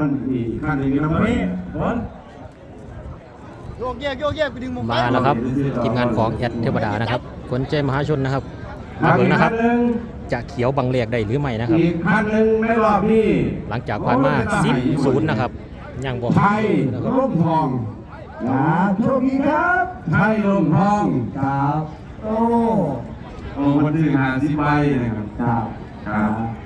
มันอีกขั้นหนึ่งนะตอนนี้ผลโยกแยกโยกแยกไปดึงมุมมาแล้วครับ ทีมงานของแอดเทวดานะครับขนใจมหาชนนะครับมาอีเบิ่งกนะคขั้รับนหนึ่งจะเขียวบังเลียกได้หรือไม่นะครับอีกขั้นหนึ่งในรอบนี้หลังจากผ่านมา10ศูนย์นะครับยังบ่ไทยร่มทองครับโชคดีครับไทยร่มทองครับโอ้โอ้มันถึงหาสิบใบนะครับครับครับครับ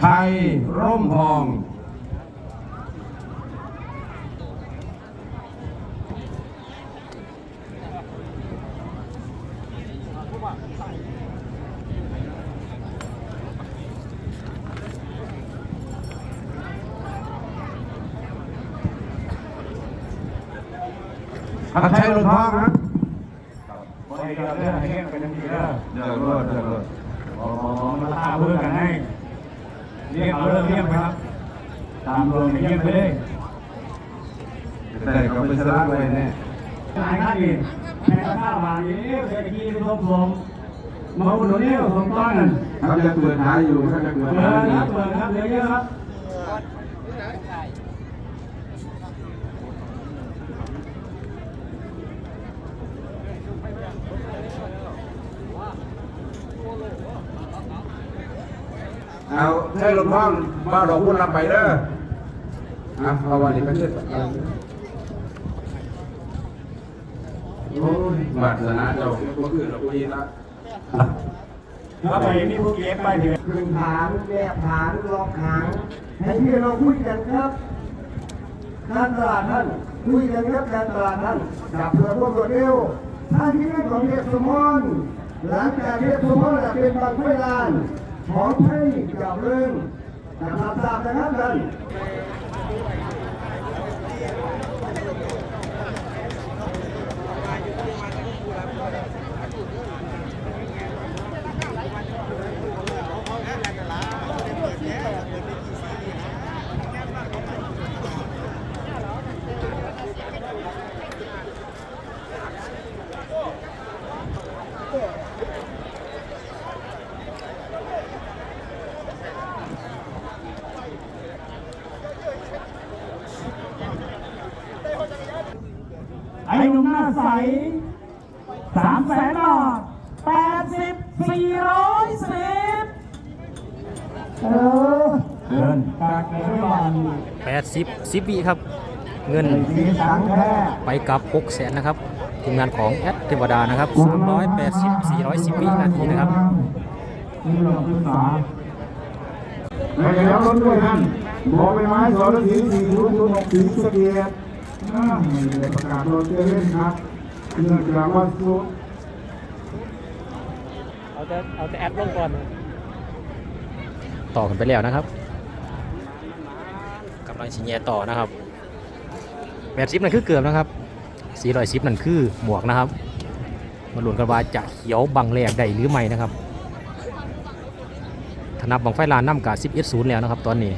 ไทยร่มทองไทยร่มทองนะบริเวณเรื่องให้เงี้ยเป็นทีเด้อเดี๋ยวรอดเดี๋ยวรอดอ๋อมาตาเพื่อกันให้ เรียกเอาเรื่องเรียกไหมครับ ตามรวมเรียกไปเลยแต่ก็ไปสลักไว้แน่หลายท่านนี่แม่ข้าวมาเนี้เศรษฐกิจมันทบทวงมาอุดหนุนนี่สมต้อนนั่นเขาจะเปิดหาอยู่เขาจะเปิดเปิหาดอยู่ครับเปิดครับเหลือเยอะครับ เอาใช่ลมห้องบ้านเราพูดรับไปเด้ออะเอาวันนี้ไปเชื่อโอ้ยบาดสนาเจ้าก็คือเราคุยละถ้าไปนี่พวกเก็บไปเถอะขึ้นฐานแยกฐานรอบหางให้พี่เราคุยกันครับการตลาดท่านคุยกันครับการตลาดท่านจับเพื่อพวกรวดเร็วท่านที่เรื่องของเทพสมอนหลังจากเทพสมอนจะเป็นบางไฟลาน ของไทยเจ้าเรื่องนะครับทราบนะครับท่าน ไอ้หนุ่มหน้าใสสามแสนบาทแปดสิบสี่ร้อยสิบเออเดินปากเดินบาน80 10วิครับ เงินสีสังแท้ไปกับ6แสนนะครับทีมงานของแอดเทวดานะครับ380 410วินาทีนะครับนี่เราศึกษาแล้วแล้วรถด้วยท่านบอกไปไม้สอนสีสี่ศูนย์ศูนย์หกสีสเกียรติอ่าไม่ได้ ประกาศรถเจ้าเล่นครับเนื่องจากว่าสุเอาแต่เอาแต่แอดลงก่อน ต่อกันไปแล้วนะครับกำลังชิแยต่อนะครับ80นั่นคือเกือบนะครับ410นั่นคือหมวกนะครับ มาลุ้นกันว่าจะเขียวบังแรกได้หรือไม่นะครับธนับบังไฟลานน้ำกา11ศูนย์แล้วนะครับ ตอนนี้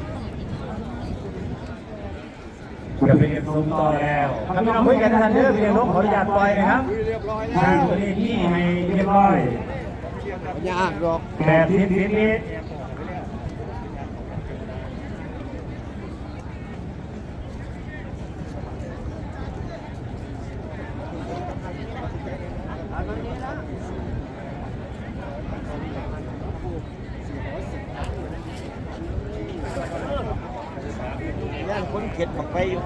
จะเป็นซุ้มต่อแล้วทำเราคุยกันทันเด้อเพียงน้องขออนุญาตปล่อยนะครับทางตัวนี้ที่ให้เรียบร้อยยากหรอกแปดสิบสิบนี้ ย่าน คนเข็ดออกไปอยู่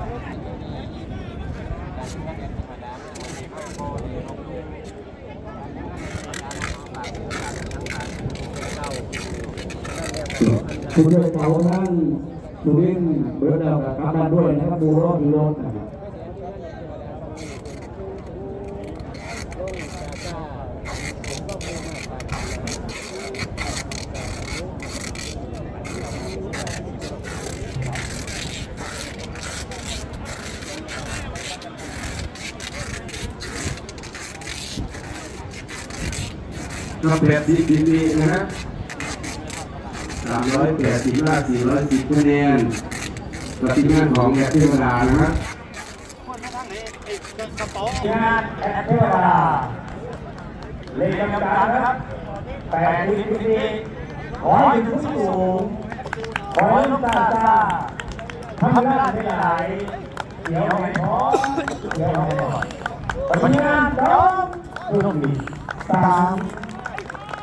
คุณด้วยเขาท่านสุรินทร์เบิร์ดดาวกับกำลังด้วยนะครับดูรถดูรถนะครับ ก็แปดสิบปีนี้นะฮะสามร้อยแปดสิบละสี่ร้อยสิบคะแนนกับทีมงานของแอดเทวดานะฮะงานแอดเทวดาเลขกำกับนะครับแปดสิบสี่ขอให้ถึงสูงขอให้น้ำตาตาทำได้ไม่ไหลเดี๋ยวให้พอเดี๋ยวให้พอปฏิญาณยอมผู้ต้องมีสาม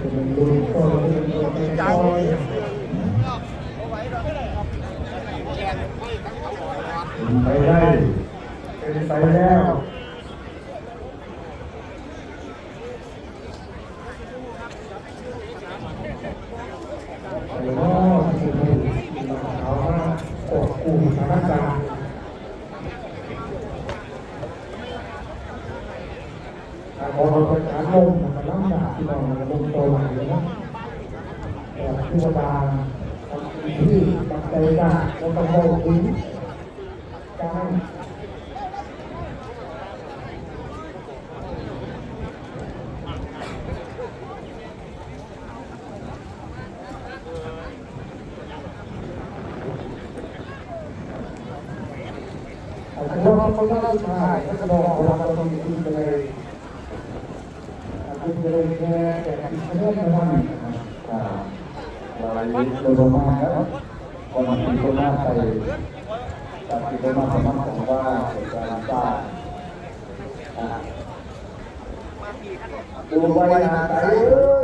ไปได้เป็นไปแล้วแล้วก็สิ่งหนึ่งเขาว่าปกกลุ่มสถานการณ์พอเราประกาศลงมันล้ำหนัก ที่เราลงตัวใหม่เลยนะแต่ที่ว่าบางที่ตัดใจได้เราต้องโมกินการผมว่าเขาต้องใช่ถ้าจะบอกเราเราต้องมีไปเลย คุณจะเลยแค่แต่ที่เริ่มมาได้อ่าเราเราลงมาแล้วก็มันเป็นคนหน้าใส่แต่ที่คนมาสมัครของว่าการสร้างดูไว้นะใจ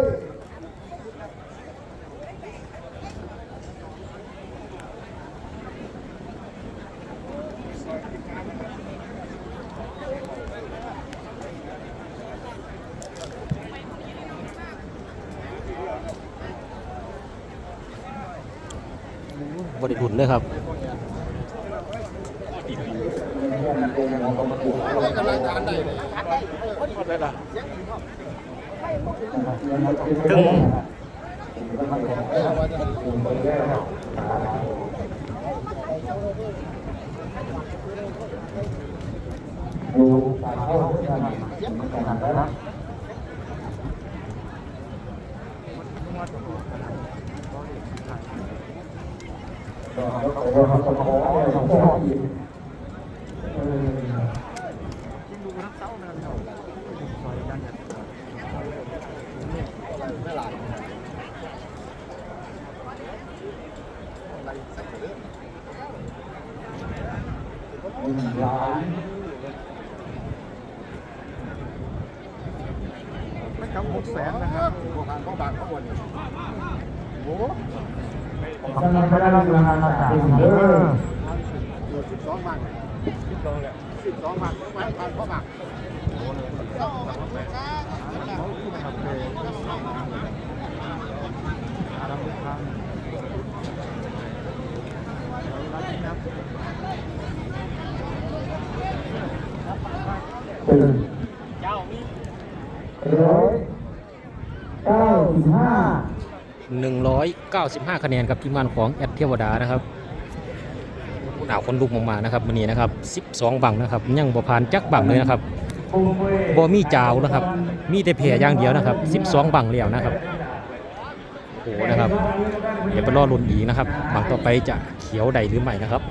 ริบุญเลยครับถึงดูสาเข้าด้วยกันกันแล้ว ก็ขอขอขอขอขออีกเออหลายไม่กำหกแสนนะครับพวกทางเขาบางเขาบนโอ้ทำงานไม่ได้รับงานมาจากเด้อเกือบสิบสองมันสิบสองแหละสิบสองมันไม่พันเขาบางตื่นร้อยเก้าสิบห้า 195 คะแนนครับทีมงานของแอดเทวดานะครับหนาวคนลุกมากๆนะครับวันนี้นะครับ 12 บังนะครับยังบ่ผ่านจักบังเลยนะครับบ่มีจาวนะครับ มีแต่แผ่อย่างเดียวนะครับ 12 บังแล้วนะครับโอ้โหนะครับ เดี๋ยวไปรอลุ้นอีกนะครับบังต่อไปจะเขียวใดหรือไม่นะครับ